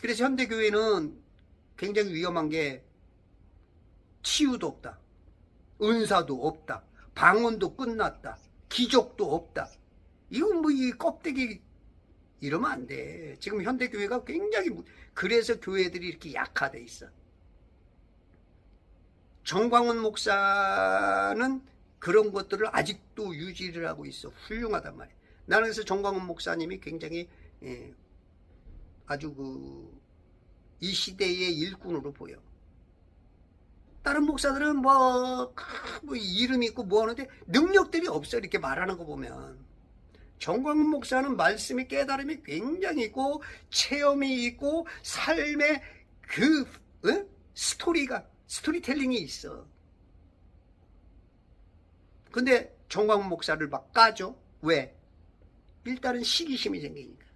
그래서 현대 교회는 굉장히 위험한 게 치유도 없다. 은사도 없다. 방언도 끝났다. 기적도 없다. 이건 뭐 이 껍데기 이러면 안 돼. 지금 현대 교회가 굉장히 무- 그래서 교회들이 이렇게 약화돼 있어. 정광훈 목사는 그런 것들을 아직도 유지를 하고 있어. 훌륭하단 말이야. 나는 그래서 정광훈 목사님이 굉장히 예, 아주 그 이 시대의 일꾼으로 보여. 다른 목사들은 뭐, 뭐 이름 있고 뭐 하는데 능력들이 없어 이렇게 말하는 거 보면. 정광훈 목사는 말씀이 깨달음이 굉장히 있고 체험이 있고 삶의 그 어? 스토리가 스토리텔링이 있어. 근데 정광훈 목사를 막 까죠. 왜? 일단은 시기심이 생기니까.